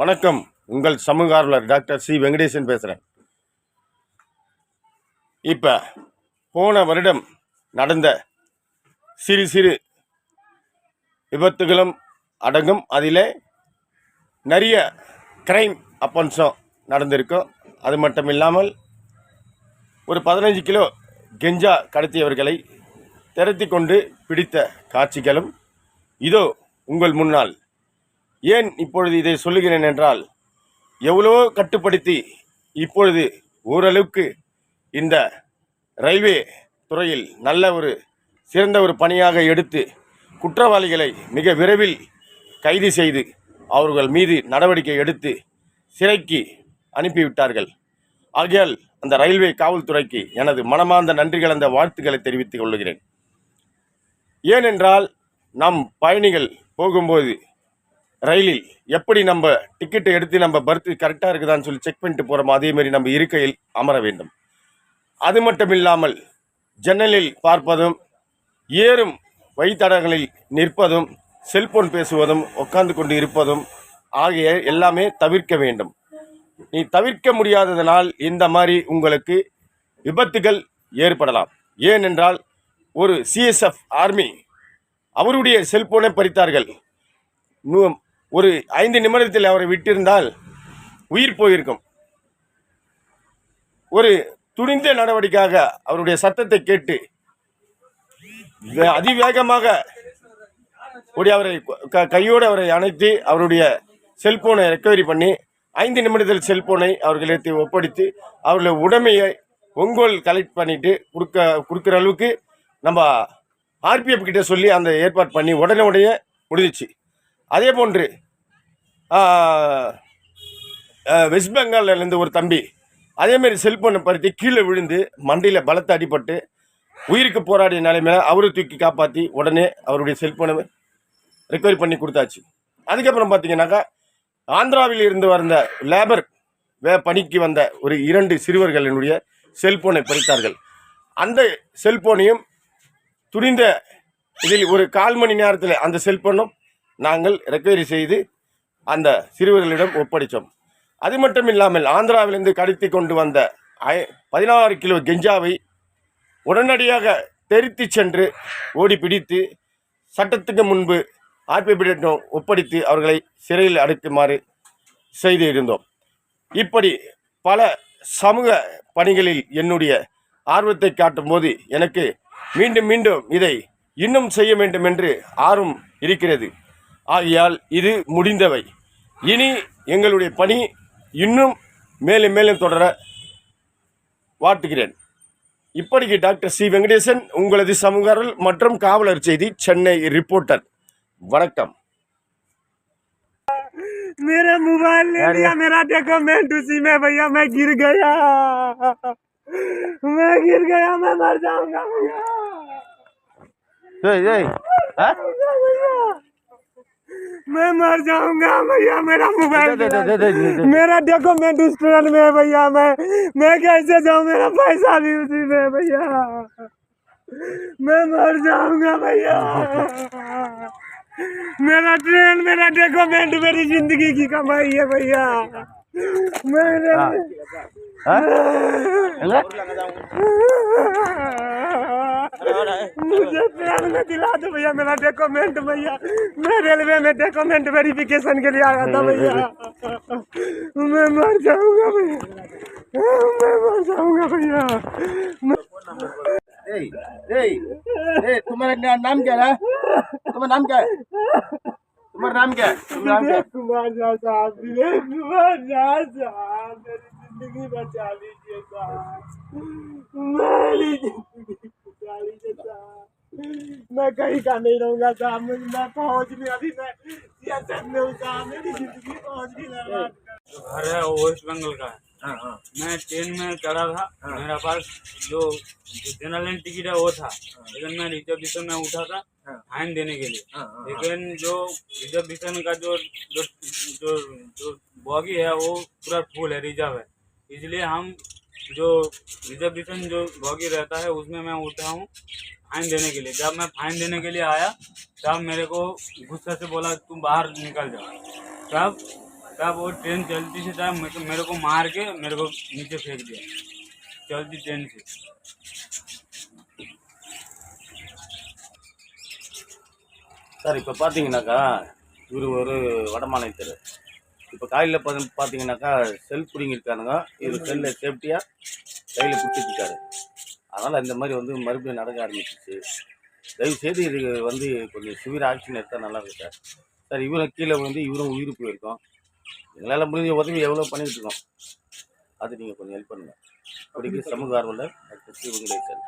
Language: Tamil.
வணக்கம். உங்கள் சமூக ஆர்வலர் டாக்டர் சி. வெங்கடேசன் பேசுகிறேன் இப்போ போன வருடம் நடந்த சிறு சிறு விபத்துகளும் அடங்கும். அதில் நிறைய கிரைம் அப்பன்ஸும் நடந்திருக்கும் அது மட்டும் இல்லாமல் ஒரு பதினஞ்சு கிலோ கெஞ்சா கடத்தியவர்களை திரட்டி கொண்டு பிடித்த காட்சிகளும் இதோ உங்கள் முன்னால். ஏன் இப்பொழுது இதை சொல்லுகிறேன் என்றால் எவ்வளவோ கட்டுப்படுத்தி இப்பொழுது ஓரளவுக்கு இந்த ரயில்வே துறையில் நல்ல ஒரு சிறந்த ஒரு பணியாக எடுத்து குற்றவாளிகளை மிக விரைவில் கைது செய்து அவர்கள் மீது நடவடிக்கை எடுத்து சிறைக்கு அனுப்பிவிட்டார்கள். ஆகையால் அந்த ரயில்வே காவல்துறைக்கு எனது மனமார்ந்த நன்றி கலந்த வாழ்த்துக்களை தெரிவித்துக் கொள்கிறேன். ஏனென்றால் நம் பயணிகள் போகும்போது ரயிலில் எப்படி நம்ம டிக்கெட்டை எடுத்து நம்ம பர்த் கரெக்டாக இருக்குதான்னு சொல்லி செக் பண்ணிட்டு போகிறோமோ அதே மாதிரி நம்ம இருக்கையில் அமர வேண்டும். அது மட்டும் இல்லாமல் ஜன்னலில் பார்ப்பதும் ஏறும் வழித்தடங்களில் நிற்பதும் செல்போன் பேசுவதும் உட்கார்ந்து கொண்டு இருப்பதும் ஆகிய எல்லாமே தவிர்க்க வேண்டும். நீ தவிர்க்க முடியாததனால் இந்த மாதிரி உங்களுக்கு விபத்துகள் ஏற்படலாம். ஏனென்றால் ஒரு சிஎஸ்எஃப் ஆர்மி அவருடைய செல்போனை பறித்தார்கள். ஒரு ஐந்து நிமிடத்தில் அவரை விட்டிருந்தால் உயிர் போயிருக்கும். ஒரு துணிந்த நடவடிக்கையாக அவருடைய சத்தத்தை கேட்டு அதிவேகமாக ஓடி அவரை க- கையோடு அவரை அணைத்து அவருடைய செல்போனை ரெக்கவரி பண்ணி ஐந்து நிமிடத்தில் செல்போனை அவர்களிடத்தை ஒப்படைத்து அவர்களுடைய உடமையை ஒங்கோல் கலெக்ட் பண்ணிட்டு கொடுக்க கொடுக்குற அளவுக்கு நம்ம ஆர்பிஎஃப் கிட்ட சொல்லி அந்த ஏற்பாடு பண்ணி உடனே உடனே முடிஞ்சிச்சு. அதே போன்று வெஸ்ட் பெங்கால்லேருந்து ஒரு தம்பி. அதேமாரி செல்போனை பருத்தி கீழே விழுந்து மண்டையில் பலத்தை அடிபட்டு உயிருக்கு போராடிய நிலைமையில அவரை தூக்கி காப்பாற்றி உடனே அவருடைய செல்போனை ரெக்கவரி பண்ணி கொடுத்தாச்சு. அதுக்கப்புறம் பார்த்தீங்கன்னாக்கா ஆந்திராவில் இருந்து வந்த லேபர் வே பணிக்கு வந்த ஒரு இரண்டு சிறுவர்களினுடைய செல்போனை பறித்தார்கள். அந்த செல்போனையும் துணிந்த இதில் ஒரு கால் மணி நேரத்தில் அந்த செல்போனும் நாங்கள் ரெக்கவரி செய்து அந்த சிறுவர்களிடம் ஒப்படைத்தோம். அது மட்டும் இல்லாமல் ஆந்திராவிலிருந்து கடத்தி கொண்டு வந்த ஐ- பதினாறு கிலோ கெஞ்சாவை உடனடியாக தெரித்து சென்று ஓடி பிடித்து சட்டத்துக்கு முன்பு ஆர்பிபிடம் ஒப்படைத்து அவர்களை சிறையில் அடைக்குமாறு செய்து இருந்தோம். இப்படி பல சமூக பணிகளில் என்னுடைய ஆர்வத்தை காட்டும் போது எனக்கு மீண்டும் மீண்டும் இதை இன்னும் செய்ய வேண்டும் என்று ஆர்வம் இருக்கிறது. ஆகையால் இது முடிந்தவை. இனி எங்களுடைய பணி இன்னும் மேலும் மேலும் தொடர வாழ்த்துகிறேன் இப்படிக்கு டாக்டர் சி வெங்கடேசன் உங்களது சமூக அருள் மற்றும் காவலர் செய்தி சென்னை ரிப்போர்ட்டர் வணக்கம் मेरा मोबाइल ले लिया मेरा डॉक्यूमेंट उसी में भैया मैं गिर गया मैं गिर गया मैं मर जाऊंगा भैया भैया। मैं मर जाऊँगा भैया मेरा मोबाइल दे, दे, दे, दे। मेरा डॉक्यूमेंट उस ट्रेन में है भैया मैं मैं कैसे जाऊँ? मेरा पैसा भी उसी में भैया। मैं मर जाऊँगा भैया। मेरा ट्रेन मेरा डॉक्यूमेंट मेरी ज़िंदगी की कमाई है भैया। मेरे मुझे ट्रेन में दिला दो भैया मेरा डॉक्यूमेंट भैया। मैं रेलवे में डॉक्यूमेंट वेरिफिकेशन के लिए आया था भैया। मैं मर जाऊँगा भैया। मैं मर जाऊँगा भैया। तुम्हारा नाम क्या है? तुम्हारा नाम क्या है? तुम्हारा नाम क्या है? तुम्हारा नाम क्या है? कुमार झा साहब कुमार झा साहब मेरी ज़िंदगी बचा लीजिए साहब मेरी ज़िंदगी बचा लीजिए साहब मैं कहीं का नहीं रहूँगा साहब मैं मैं पहुँच नहीं अभी मैं सियासत में हूँ साहब मेरी ज़िंदगी पहुँच गई घर है वेस्ट बंगाल का है। मैं ट्रेन में चढ़ा था मेरा पास जो जनरल टिकट है वो था। लेकिन मैं रिजर्वेशन में उठा था फाइन देने के लिए। लेकिन जो रिजर्वेशन का जो जो जो जो बॉगी है वो पूरा फुल है रिज़र्व है। इसलिए हम जो रिजर्वेशन जो बॉगी रहता है उसमें मैं उठा हूँ फाइन देने के लिए जब मैं फाइन देने के लिए आया तब मेरे को गुस्से से बोला तुम बाहर निकल जाओ तब तब वो ट्रेन चलती से था मेरे को मेरे को मार के मेरे को नीचे फेंक दिया चलती ट्रेन से சார் இப்போ பார்த்தீங்கன்னாக்கா இவர் ஒரு வடமாநிலத்தர் இப்போ காலையில் பார்த்து பார்த்தீங்கன்னாக்கா செல் பிடிங்கிருக்கானுங்க இவர் செல்லை சேஃப்டியாக கையில் பிடிச்சிருக்காரு அதனால் இந்த மாதிரி வந்து மறுபடியும் நடக்க ஆரம்பிச்சிச்சு தயவு செய்து இது வந்து கொஞ்சம் சிவியர் ஆக்ஷன் எடுத்தால் நல்லா இருக்கும் சார். சார் இவரும் கீழே வந்து இவரும் உயிர் போயிருக்கோம். எங்களால் முடிஞ்ச உதவி எவ்வளோ பண்ணிக்கிட்டு இருக்கோம். அது நீங்கள் கொஞ்சம் ஹெல்ப் பண்ணுங்கள் அப்படிக்கு சமூக ஆர்வலர் டாக்டர் ஸ்ரீ வெங்கடேசன்